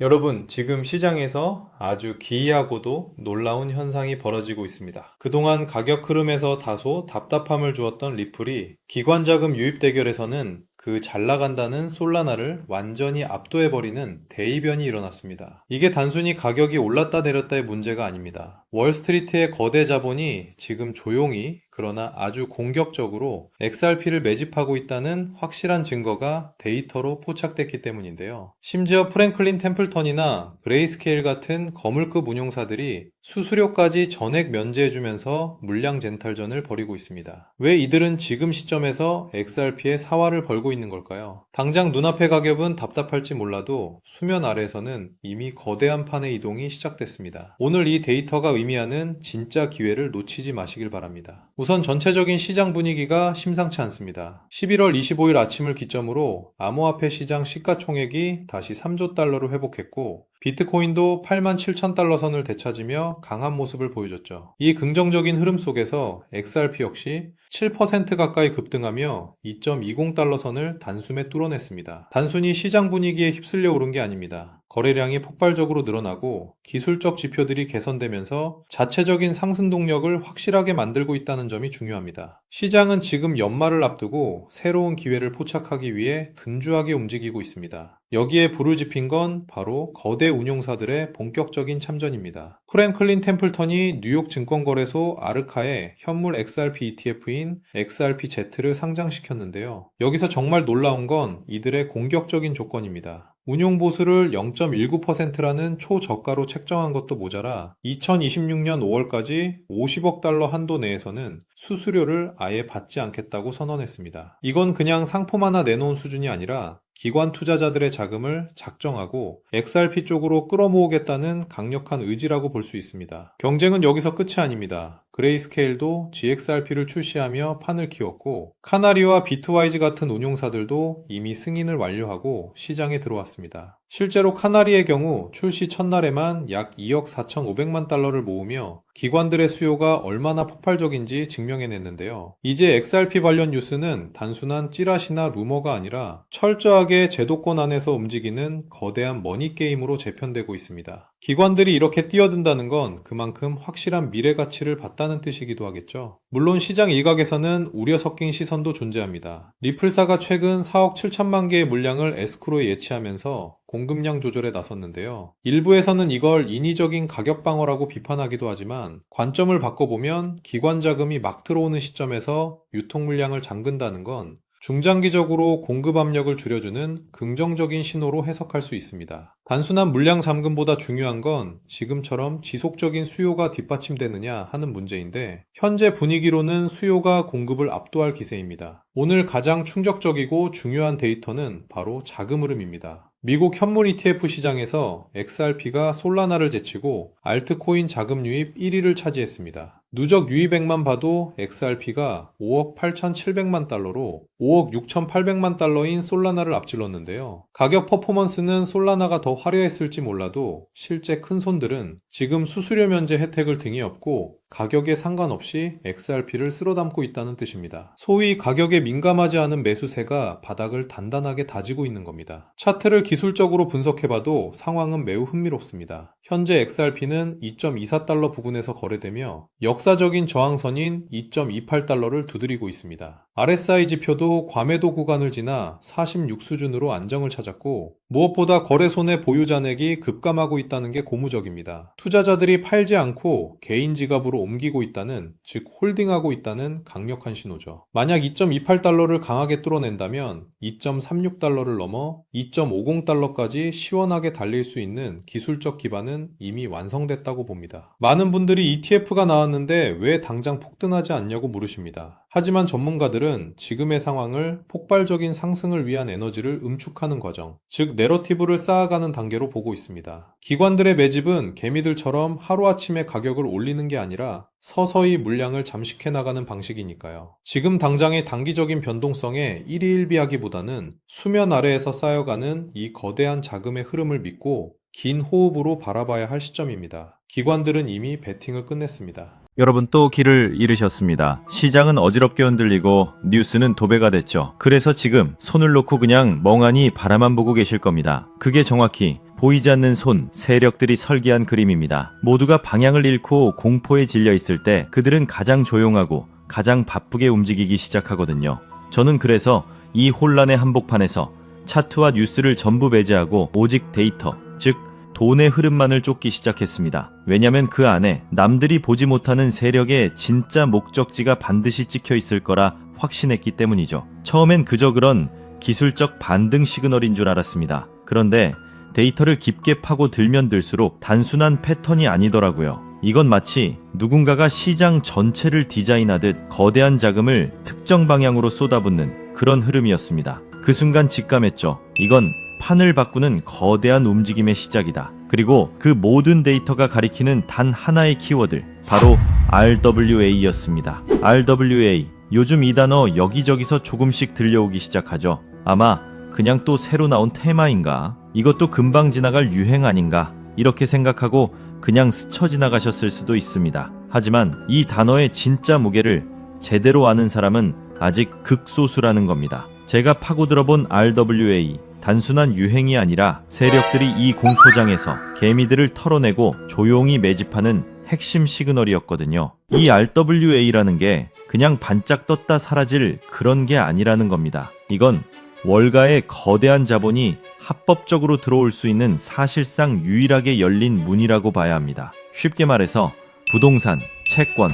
여러분, 지금 시장에서 아주 기이하고도 놀라운 현상이 벌어지고 있습니다. 그동안 가격 흐름에서 다소 답답함을 주었던 리플이 기관 자금 유입 대결에서는 그잘 나간다는 솔라나를 완전히 압도해버리는 대이변이 일어났습니다. 이게 단순히 가격이 올랐다 내렸다의 문제가 아닙니다. 월스트리트의 거대 자본이 지금 조용히 그러나 아주 공격적으로 XRP를 매집하고 있다는 확실한 증거가 데이터로 포착됐기 때문인데요. 심지어 프랭클린 템플턴이나 그레이스케일 같은 거물급 운용사들이 수수료까지 전액 면제해주면서 물량 젠탈전을 벌이고 있습니다. 왜 이들은 지금 시점에서 XRP의 사활을 벌고 있는 걸까요? 당장 눈앞의 가격은 답답할지 몰라도 수면 아래에서는 이미 거대한 판의 이동이 시작됐습니다. 오늘 이 데이터가 의미하는 진짜 기회를 놓치지 마시길 바랍니다. 우선 전체적인 시장 분위기가 심상치 않습니다. 11월 25일 아침을 기점으로 암호화폐 시장 시가총액이 다시 3조 달러로 회복했고 비트코인도 8만 7천 달러 선을 되찾으며 강한 모습을 보여줬죠. 이 긍정적인 흐름 속에서 XRP 역시 7% 가까이 급등하며 2.20달러 선을 단숨에 뚫어냈습니다. 단순히 시장 분위기에 휩쓸려 오른 게 아닙니다. 거래량이 폭발적으로 늘어나고 기술적 지표들이 개선되면서 자체적인 상승 동력을 확실하게 만들고 있다는 점이 중요합니다. 시장은 지금 연말을 앞두고 새로운 기회를 포착하기 위해 분주하게 움직이고 있습니다. 여기에 불을 지핀 건 바로 거대 운용사들의 본격적인 참전입니다. 프랭클린 템플턴이 뉴욕 증권거래소 아르카에 현물 XRP ETF인 XRPZ를 상장시켰는데요. 여기서 정말 놀라운 건 이들의 공격적인 조건입니다. 운용 보수를 0.19%라는 초저가로 책정한 것도 모자라 2026년 5월까지 50억 달러 한도 내에서는 수수료를 아예 받지 않겠다고 선언했습니다. 이건 그냥 상품 하나 내놓은 수준이 아니라 기관 투자자들의 자금을 작정하고 XRP 쪽으로 끌어모으겠다는 강력한 의지라고 볼 수 있습니다. 경쟁은 여기서 끝이 아닙니다. 그레이스케일도 GXRP를 출시하며 판을 키웠고 카나리와 비트와이즈 같은 운용사들도 이미 승인을 완료하고 시장에 들어왔습니다. 실제로 카나리의 경우 출시 첫날에만 약 2억 4,500만 달러를 모으며 기관들의 수요가 얼마나 폭발적인지 증명해냈는데요. 이제 XRP 관련 뉴스는 단순한 찌라시나 루머가 아니라 철저하게 제도권 안에서 움직이는 거대한 머니게임으로 재편되고 있습니다. 기관들이 이렇게 뛰어든다는 건 그만큼 확실한 미래 가치를 봤다는 뜻이기도 하겠죠. 물론 시장 일각에서는 우려 섞인 시선도 존재합니다. 리플사가 최근 4억 7천만 개의 물량을 에스크로에 예치하면서 공급량 조절에 나섰는데요. 일부에서는 이걸 인위적인 가격 방어라고 비판하기도 하지만 관점을 바꿔보면 기관 자금이 막 들어오는 시점에서 유통 물량을 잠근다는 건 중장기적으로 공급 압력을 줄여주는 긍정적인 신호로 해석할 수 있습니다. 단순한 물량 잠금보다 중요한 건 지금처럼 지속적인 수요가 뒷받침되느냐 하는 문제인데 현재 분위기로는 수요가 공급을 압도할 기세입니다. 오늘 가장 충격적이고 중요한 데이터는 바로 자금 흐름입니다. 미국 현물 ETF 시장에서 XRP가 솔라나를 제치고 알트코인 자금 유입 1위를 차지했습니다. 누적 유입액만 봐도 XRP가 5억 8,700만 달러로 5억 6,800만 달러인 솔라나를 앞질렀는데요. 가격 퍼포먼스는 솔라나가 더 화려했을지 몰라도 실제 큰 손들은 지금 수수료 면제 혜택을 등에 업고 가격에 상관없이 XRP를 쓸어 담고 있다는 뜻입니다. 소위 가격에 민감하지 않은 매수세가 바닥을 단단하게 다지고 있는 겁니다. 차트를 기술적으로 분석해봐도 상황은 매우 흥미롭습니다. 현재 XRP는 2.24달러 부근에서 거래되며 역사적인 저항선인 2.28달러를 두드리고 있습니다. RSI 지표도 과매도 구간을 지나 46 수준으로 안정을 찾았고 무엇보다 거래손의 보유 잔액이 급감하고 있다는 게 고무적입니다. 투자자들이 팔지 않고 개인 지갑으로 옮기고 있다는, 즉 홀딩하고 있다는 강력한 신호죠. 만약 2.28달러를 강하게 뚫어낸다면 2.36달러를 넘어 2.50달러까지 시원하게 달릴 수 있는 기술적 기반은 이미 완성됐다고 봅니다. 많은 분들이 ETF가 나왔는데 왜 당장 폭등하지 않냐고 물으십니다. 하지만 전문가들은 지금의 상황을 폭발적인 상승을 위한 에너지를 음축하는 과정, 즉 내러티브를 쌓아가는 단계로 보고 있습니다. 기관들의 매집은 개미들처럼 하루아침에 가격을 올리는 게 아니라 서서히 물량을 잠식해 나가는 방식이니까요. 지금 당장의 단기적인 변동성에 일희일비하기보다는 수면 아래에서 쌓여가는 이 거대한 자금의 흐름을 믿고 긴 호흡으로 바라봐야 할 시점입니다. 기관들은 이미 베팅을 끝냈습니다. 여러분 또 길을 잃으셨습니다. 시장은 어지럽게 흔들리고 뉴스는 도배가 됐죠. 그래서 지금 손을 놓고 그냥 멍하니 바라만 보고 계실 겁니다. 그게 정확히 보이지 않는 손, 세력들이 설계한 그림입니다. 모두가 방향을 잃고 공포에 질려 있을 때 그들은 가장 조용하고 가장 바쁘게 움직이기 시작하거든요. 저는 그래서 이 혼란의 한복판에서 차트와 뉴스를 전부 배제하고 오직 데이터, 즉 돈의 흐름만을 쫓기 시작했습니다. 왜냐면 그 안에 남들이 보지 못하는 세력의 진짜 목적지가 반드시 찍혀 있을 거라 확신했기 때문이죠. 처음엔 그저 그런 기술적 반등 시그널인 줄 알았습니다. 그런데 데이터를 깊게 파고 들면 들수록 단순한 패턴이 아니더라고요. 이건 마치 누군가가 시장 전체를 디자인하듯 거대한 자금을 특정 방향으로 쏟아붓는 그런 흐름이었습니다. 그 순간 직감했죠. 이건 판을 바꾸는 거대한 움직임의 시작이다. 그리고 그 모든 데이터가 가리키는 단 하나의 키워드, 바로 RWA였습니다. RWA. 요즘 이 단어 여기저기서 조금씩 들려오기 시작하죠. 아마 그냥 또 새로 나온 테마인가? 이것도 금방 지나갈 유행 아닌가? 이렇게 생각하고 그냥 스쳐 지나가셨을 수도 있습니다. 하지만 이 단어의 진짜 무게를 제대로 아는 사람은 아직 극소수라는 겁니다. 제가 파고들어본 RWA. 단순한 유행이 아니라 세력들이 이 공포장에서 개미들을 털어내고 조용히 매집하는 핵심 시그널이었거든요. 이 RWA라는 게 그냥 반짝 떴다 사라질 그런 게 아니라는 겁니다. 이건 월가의 거대한 자본이 합법적으로 들어올 수 있는 사실상 유일하게 열린 문이라고 봐야 합니다. 쉽게 말해서 부동산, 채권,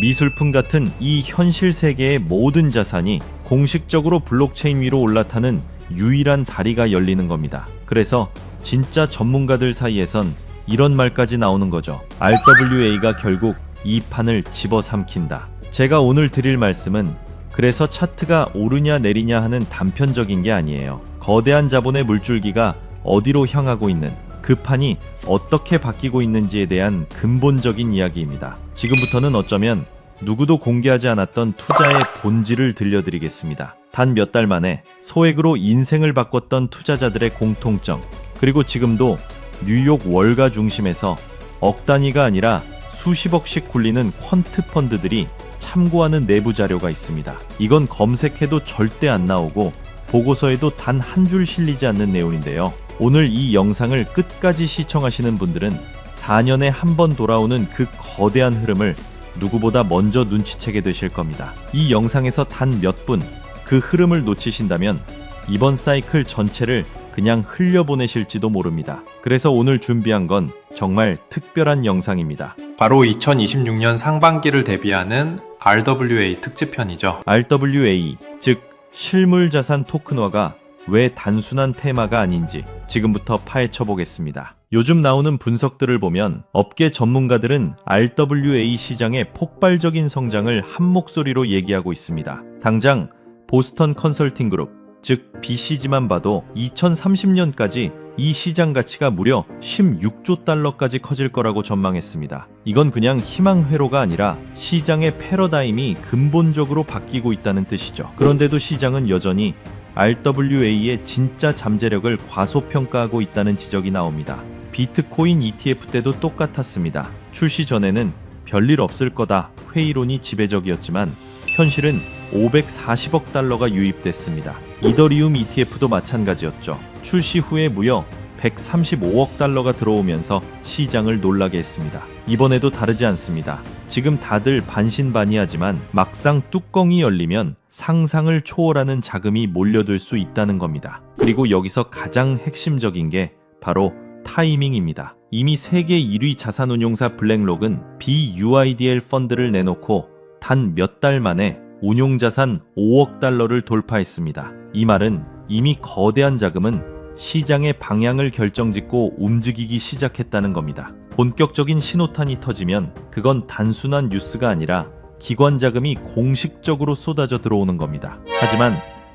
미술품 같은 이 현실 세계의 모든 자산이 공식적으로 블록체인 위로 올라타는 유일한 다리가 열리는 겁니다. 그래서 진짜 전문가들 사이에선 이런 말까지 나오는 거죠. RWA가 결국 이 판을 집어삼킨다. 제가 오늘 드릴 말씀은 그래서 차트가 오르냐 내리냐 하는 단편적인 게 아니에요. 거대한 자본의 물줄기가 어디로 향하고 있는 그 판이 어떻게 바뀌고 있는지에 대한 근본적인 이야기입니다. 지금부터는 어쩌면 누구도 공개하지 않았던 투자의 본질을 들려드리겠습니다. 단 몇 달 만에 소액으로 인생을 바꿨던 투자자들의 공통점, 그리고 지금도 뉴욕 월가 중심에서 억 단위가 아니라 수십억씩 굴리는 퀀트 펀드들이 참고하는 내부 자료가 있습니다. 이건 검색해도 절대 안 나오고 보고서에도 단 한 줄 실리지 않는 내용인데요. 오늘 이 영상을 끝까지 시청하시는 분들은 4년에 한 번 돌아오는 그 거대한 흐름을 누구보다 먼저 눈치채게 되실 겁니다. 이 영상에서 단 몇 분 그 흐름을 놓치신다면 이번 사이클 전체를 그냥 흘려보내실지도 모릅니다. 그래서 오늘 준비한 건 정말 특별한 영상입니다. 바로 2026년 상반기를 대비하는 RWA 특집편이죠. RWA, 즉 실물 자산 토큰화가 왜 단순한 테마가 아닌지 지금부터 파헤쳐 보겠습니다. 요즘 나오는 분석들을 보면 업계 전문가들은 RWA 시장의 폭발적인 성장을 한 목소리로 얘기하고 있습니다. 당장 보스턴 컨설팅 그룹, 즉 BCG만 봐도 2030년까지 이 시장 가치가 무려 16조 달러까지 커질 거라고 전망했습니다. 이건 그냥 희망 회로가 아니라 시장의 패러다임이 근본적으로 바뀌고 있다는 뜻이죠. 그런데도 시장은 여전히 RWA의 진짜 잠재력을 과소평가하고 있다는 지적이 나옵니다. 비트코인 ETF 때도 똑같았습니다. 출시 전에는 별일 없을 거다 회의론이 지배적이었지만 현실은 540억 달러가 유입됐습니다. 이더리움 ETF도 마찬가지였죠. 출시 후에 무려 135억 달러가 들어오면서 시장을 놀라게 했습니다. 이번에도 다르지 않습니다. 지금 다들 반신반의하지만 막상 뚜껑이 열리면 상상을 초월하는 자금이 몰려들 수 있다는 겁니다. 그리고 여기서 가장 핵심적인 게 바로 타이밍입니다. 이미 세계 1위 자산운용사 블랙록은 BUIDL 펀드를 내놓고 단 몇 달 만에 운용자산 5억 달러를 돌파했습니다. 이 말은 이미 거대한 자금은 시장의 방향을 결정짓고 움직이기 시작했다는 겁니다. 본격적인 신호탄이 터지면 그건 단순한 뉴스가 아니라 기관 자금이 공식적으로 쏟아져 들어오는 겁니다. 하지만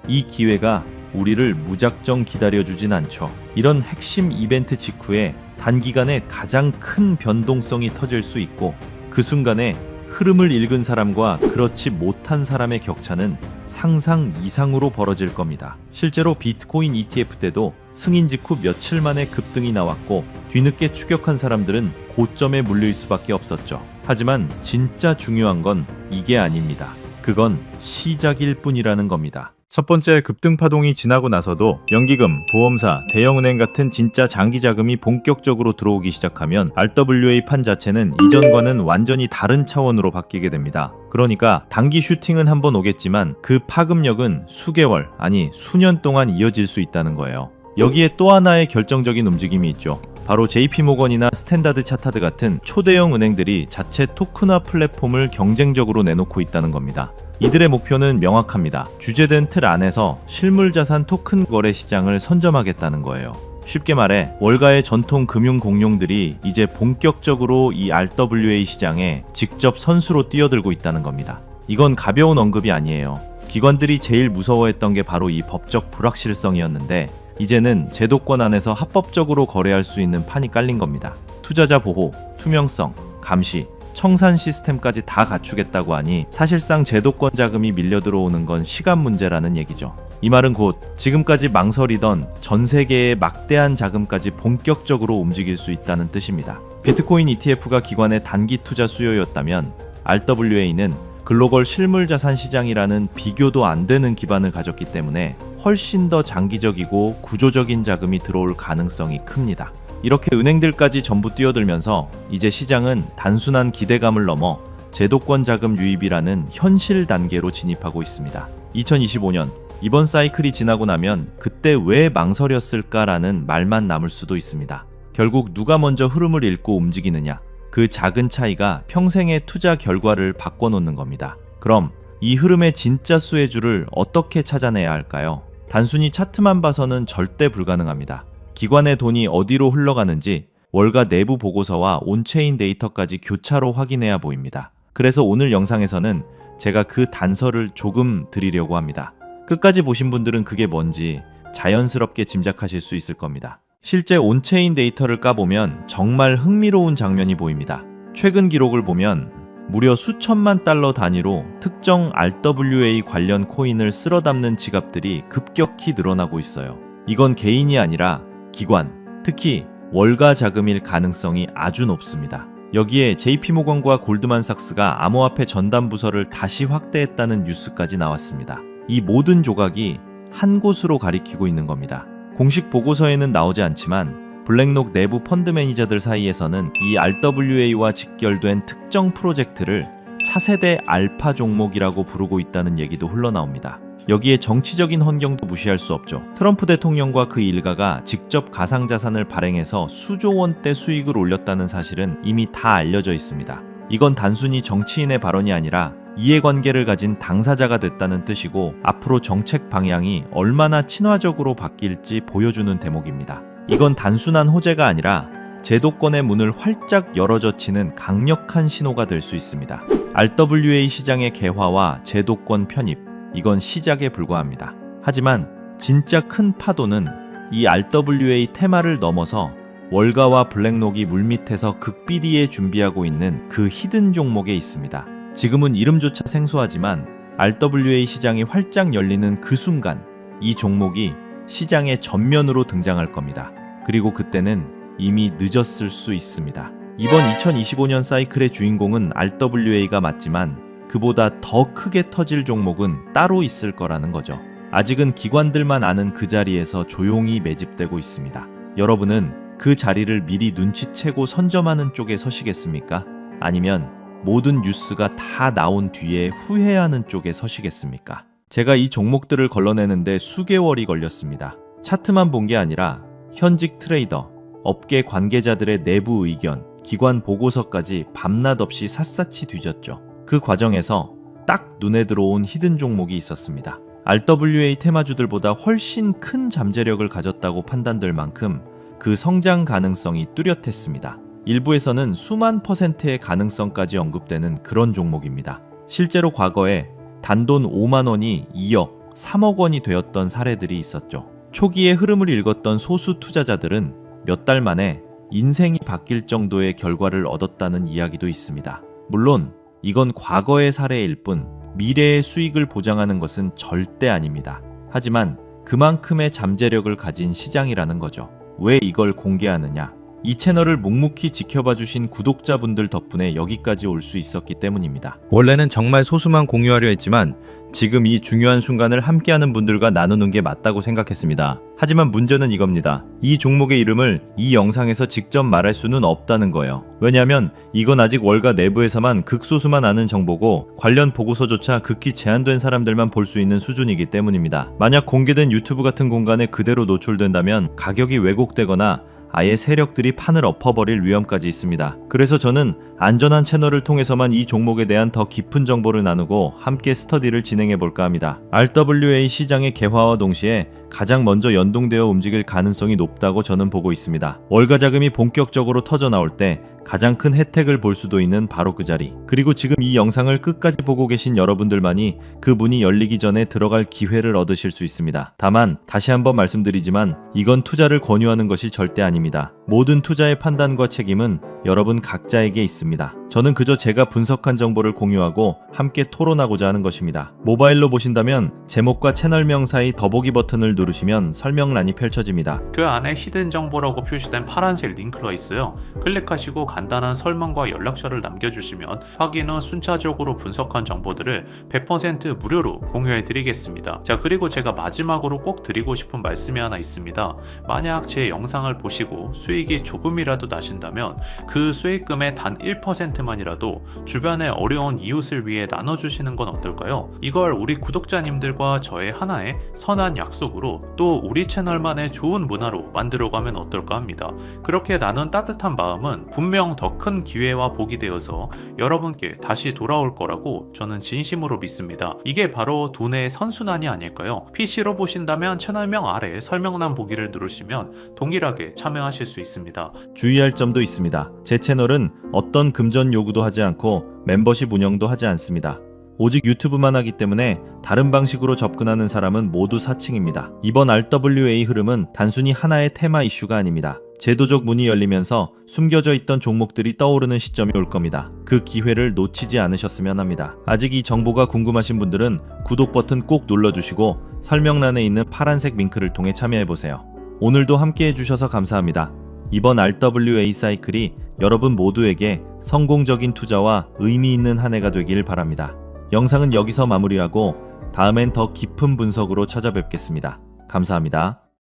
이 기회가 우리를 무작정 기다려주진 않죠. 이런 핵심 이벤트 직후에 단기간에 가장 큰 변동성이 터질 수 있고 그 순간에 흐름을 읽은 사람과 그렇지 못한 사람의 격차는 상상 이상으로 벌어질 겁니다. 실제로 비트코인 ETF 때도 승인 직후 며칠 만에 급등이 나왔고 뒤늦게 추격한 사람들은 고점에 물릴 수밖에 없었죠. 하지만 진짜 중요한 건 이게 아닙니다. 그건 시작일 뿐이라는 겁니다. 첫 번째 급등 파동이 지나고 나서도 연기금, 보험사, 대형은행 같은 진짜 장기 자금이 본격적으로 들어오기 시작하면 RWA 판 자체는 이전과는 완전히 다른 차원으로 바뀌게 됩니다. 그러니까 단기 슈팅은 한번 오겠지만 그 파급력은 수개월, 아니 수년 동안 이어질 수 있다는 거예요. 여기에 또 하나의 결정적인 움직임이 있죠. 바로 JP모건이나 스탠다드 차타드 같은 초대형 은행들이 자체 토큰화 플랫폼을 경쟁적으로 내놓고 있다는 겁니다. 이들의 목표는 명확합니다. 주제된 틀 안에서 실물 자산 토큰 거래 시장을 선점하겠다는 거예요. 쉽게 말해 월가의 전통 금융 공룡들이 이제 본격적으로 이 RWA 시장에 직접 선수로 뛰어들고 있다는 겁니다. 이건 가벼운 언급이 아니에요. 기관들이 제일 무서워했던 게 바로 이 법적 불확실성이었는데 이제는 제도권 안에서 합법적으로 거래할 수 있는 판이 깔린 겁니다. 투자자 보호, 투명성, 감시, 청산 시스템까지 다 갖추겠다고 하니 사실상 제도권 자금이 밀려 들어오는 건 시간 문제라는 얘기죠. 이 말은 곧 지금까지 망설이던 전 세계의 막대한 자금까지 본격적으로 움직일 수 있다는 뜻입니다. 비트코인 ETF가 기관의 단기 투자 수요였다면 RWA는 글로벌 실물 자산 시장이라는 비교도 안 되는 기반을 가졌기 때문에 훨씬 더 장기적이고 구조적인 자금이 들어올 가능성이 큽니다. 이렇게 은행들까지 전부 뛰어들면서 이제 시장은 단순한 기대감을 넘어 제도권 자금 유입이라는 현실 단계로 진입하고 있습니다. 2025년 이번 사이클이 지나고 나면 그때 왜 망설였을까라는 말만 남을 수도 있습니다. 결국 누가 먼저 흐름을 읽고 움직이느냐, 그 작은 차이가 평생의 투자 결과를 바꿔놓는 겁니다. 그럼 이 흐름의 진짜 수혜주를 어떻게 찾아내야 할까요? 단순히 차트만 봐서는 절대 불가능합니다. 기관의 돈이 어디로 흘러가는지 월가 내부 보고서와 온체인 데이터까지 교차로 확인해야 보입니다. 그래서 오늘 영상에서는 제가 그 단서를 조금 드리려고 합니다. 끝까지 보신 분들은 그게 뭔지 자연스럽게 짐작하실 수 있을 겁니다. 실제 온체인 데이터를 까보면 정말 흥미로운 장면이 보입니다. 최근 기록을 보면 무려 수천만 달러 단위로 특정 RWA 관련 코인을 쓸어 담는 지갑들이 급격히 늘어나고 있어요. 이건 개인이 아니라 기관, 특히 월가 자금일 가능성이 아주 높습니다. 여기에 JP모건과 골드만삭스가 암호화폐 전담 부서를 다시 확대했다는 뉴스까지 나왔습니다. 이 모든 조각이 한 곳으로 가리키고 있는 겁니다. 공식 보고서에는 나오지 않지만 블랙록 내부 펀드 매니저들 사이에서는 이 RWA와 직결된 특정 프로젝트를 차세대 알파 종목이라고 부르고 있다는 얘기도 흘러나옵니다. 여기에 정치적인 환경도 무시할 수 없죠. 트럼프 대통령과 그 일가가 직접 가상자산을 발행해서 수조 원대 수익을 올렸다는 사실은 이미 다 알려져 있습니다. 이건 단순히 정치인의 발언이 아니라 이해관계를 가진 당사자가 됐다는 뜻이고 앞으로 정책 방향이 얼마나 친화적으로 바뀔지 보여주는 대목입니다. 이건 단순한 호재가 아니라 제도권의 문을 활짝 열어젖히는 강력한 신호가 될 수 있습니다. RWA 시장의 개화와 제도권 편입, 이건 시작에 불과합니다. 하지만 진짜 큰 파도는 이 RWA 테마를 넘어서 월가와 블랙록이 물밑에서 극비리에 준비하고 있는 그 히든 종목에 있습니다. 지금은 이름조차 생소하지만 RWA 시장이 활짝 열리는 그 순간 이 종목이 시장의 전면으로 등장할 겁니다. 그리고 그때는 이미 늦었을 수 있습니다. 이번 2025년 사이클의 주인공은 RWA가 맞지만 그보다 더 크게 터질 종목은 따로 있을 거라는 거죠. 아직은 기관들만 아는 그 자리에서 조용히 매집되고 있습니다. 여러분은 그 자리를 미리 눈치채고 선점하는 쪽에 서시겠습니까? 아니면 모든 뉴스가 다 나온 뒤에 후회하는 쪽에 서시겠습니까? 제가 이 종목들을 걸러내는데 수개월이 걸렸습니다. 차트만 본 게 아니라 현직 트레이더, 업계 관계자들의 내부 의견, 기관 보고서까지 밤낮 없이 샅샅이 뒤졌죠. 그 과정에서 딱 눈에 들어온 히든 종목이 있었습니다. RWA 테마주들보다 훨씬 큰 잠재력을 가졌다고 판단될 만큼 그 성장 가능성이 뚜렷했습니다. 일부에서는 수만 퍼센트의 가능성까지 언급되는 그런 종목입니다. 실제로 과거에 단돈 5만 원이 2억, 3억 원이 되었던 사례들이 있었죠. 초기에 흐름을 읽었던 소수 투자자들은 몇 달 만에 인생이 바뀔 정도의 결과를 얻었다는 이야기도 있습니다. 물론 이건 과거의 사례일 뿐 미래의 수익을 보장하는 것은 절대 아닙니다. 하지만 그만큼의 잠재력을 가진 시장이라는 거죠. 왜 이걸 공개하느냐? 이 채널을 묵묵히 지켜봐 주신 구독자분들 덕분에 여기까지 올 수 있었기 때문입니다. 원래는 정말 소수만 공유하려 했지만 지금 이 중요한 순간을 함께하는 분들과 나누는 게 맞다고 생각했습니다. 하지만 문제는 이겁니다. 이 종목의 이름을 이 영상에서 직접 말할 수는 없다는 거예요. 왜냐하면 이건 아직 월가 내부에서만 극소수만 아는 정보고 관련 보고서조차 극히 제한된 사람들만 볼 수 있는 수준이기 때문입니다. 만약 공개된 유튜브 같은 공간에 그대로 노출된다면 가격이 왜곡되거나 아예 세력들이 판을 엎어버릴 위험까지 있습니다. 그래서 저는 안전한 채널을 통해서만 이 종목에 대한 더 깊은 정보를 나누고 함께 스터디를 진행해 볼까 합니다. RWA 시장의 개화와 동시에 가장 먼저 연동되어 움직일 가능성이 높다고 저는 보고 있습니다. 월가 자금이 본격적으로 터져 나올 때 가장 큰 혜택을 볼 수도 있는 바로 그 자리. 그리고 지금 이 영상을 끝까지 보고 계신 여러분들만이 그 문이 열리기 전에 들어갈 기회를 얻으실 수 있습니다. 다만 다시 한번 말씀드리지만 이건 투자를 권유하는 것이 절대 아닙니다. 모든 투자의 판단과 책임은 여러분 각자에게 있습니다. 저는 그저 제가 분석한 정보를 공유하고 함께 토론하고자 하는 것입니다. 모바일로 보신다면 제목과 채널명 사이 더보기 버튼을 누르시면 설명란이 펼쳐집니다. 그 안에 히든 정보라고 표시된 파란색 링크가 있어요. 클릭하시고 간단한 설명과 연락처를 남겨주시면 확인 후 순차적으로 분석한 정보들을 100% 무료로 공유해 드리겠습니다. 자, 그리고 제가 마지막으로 꼭 드리고 싶은 말씀이 하나 있습니다. 만약 제 영상을 보시고 수익이 조금이라도 나신다면 그 수익금의 단 1%만이라도 주변의 어려운 이웃을 위해 나눠주시는 건 어떨까요? 이걸 우리 구독자님들과 저의 하나의 선한 약속으로 또 우리 채널만의 좋은 문화로 만들어가면 어떨까 합니다. 그렇게 나눈 따뜻한 마음은 분명 더 큰 기회와 복이 되어서 여러분께 다시 돌아올 거라고 저는 진심으로 믿습니다. 이게 바로 돈의 선순환이 아닐까요? PC로 보신다면 채널명 아래 설명란 보기를 누르시면 동일하게 참여하실 수 있습니다. 주의할 점도 있습니다. 제 채널은 어떤 금전 요구도 하지 않고 멤버십 운영도 하지 않습니다. 오직 유튜브만 하기 때문에 다른 방식으로 접근하는 사람은 모두 사칭입니다. 이번 RWA 흐름은 단순히 하나의 테마 이슈가 아닙니다. 제도적 문이 열리면서 숨겨져 있던 종목들이 떠오르는 시점이 올 겁니다. 그 기회를 놓치지 않으셨으면 합니다. 아직 이 정보가 궁금하신 분들은 구독 버튼 꼭 눌러주시고 설명란에 있는 파란색 링크를 통해 참여해보세요. 오늘도 함께 해주셔서 감사합니다. 이번 RWA 사이클이 여러분 모두에게 성공적인 투자와 의미 있는 한 해가 되길 바랍니다. 영상은 여기서 마무리하고 다음엔 더 깊은 분석으로 찾아뵙겠습니다. 감사합니다.